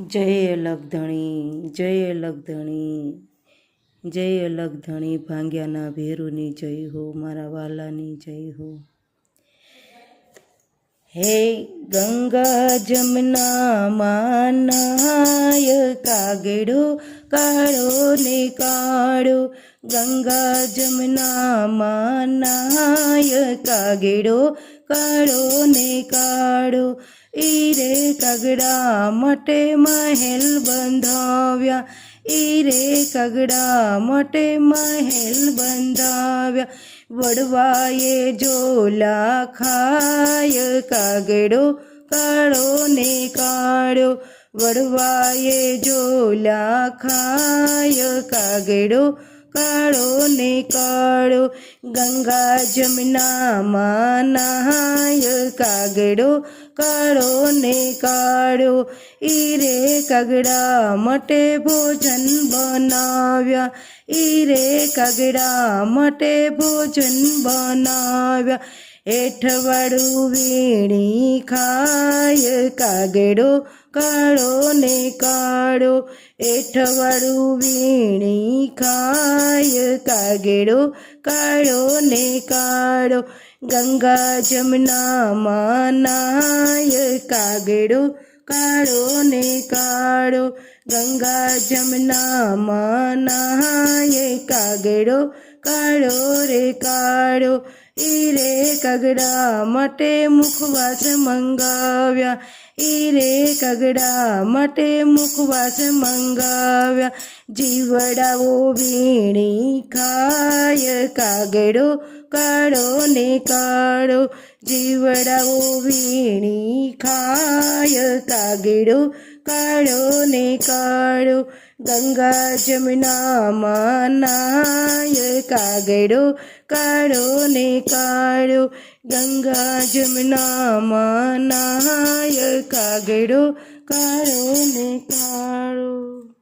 જય અલગધણી જય અલગધણી જય અલગધણી ભાંગ્યાના ભેરુની જય હો, મારા વાલાની જય હો. હે ગંગા જમના માનાય કાગડો કાળો ને કાળો. ગંગા જમના માનાય કાગડો કાળો ને કાળો ઈરે કગડા મટે મહેલ બંધાવ્યા. ઈરે કગડા મટે મહેલ બંધાવ્યા. વડવાએ જોલા ખાય કાગડો કાળો ને કાળો. વડવાએ જોલા ખાય કાગડો કાળો ને કાળો, ગંગા જમનામાં નહાય કાગડો કાળો ને કાળો, ઈરે કગડા માટે ભોજન બનાવ્યા, ઈરે કગડા માટે ભોજન બનાવ્યા. હેઠવાળું વીણી ખાય, કાગડો કાળો ને કાળો. હેઠવાળું વીણી ખાય, કાગડો કાળો ને કાળો. ગંગા જમનામાં નાય, કાગડો કાળો ને કાળો. ગંગા જમનામાં નાય, કાગડો કાળો રે કાળો. ઈરે કગડા માટે મુખવાસ મંગાવ્યા. ઈરે કગડા માટે મુખવાસ મંગાવ્યા. જીવડાઓ વીણી ખાય, કાગડો કાળો ને કાળો જીવડાઓ વીણી ખાય, કાગડો કાળો ને કાળો ગંગા જમનામાં નાય કાગડો કાળો ને કાળો ગંગા જમનામાં નાય કાગડો કાળો ને કાળો.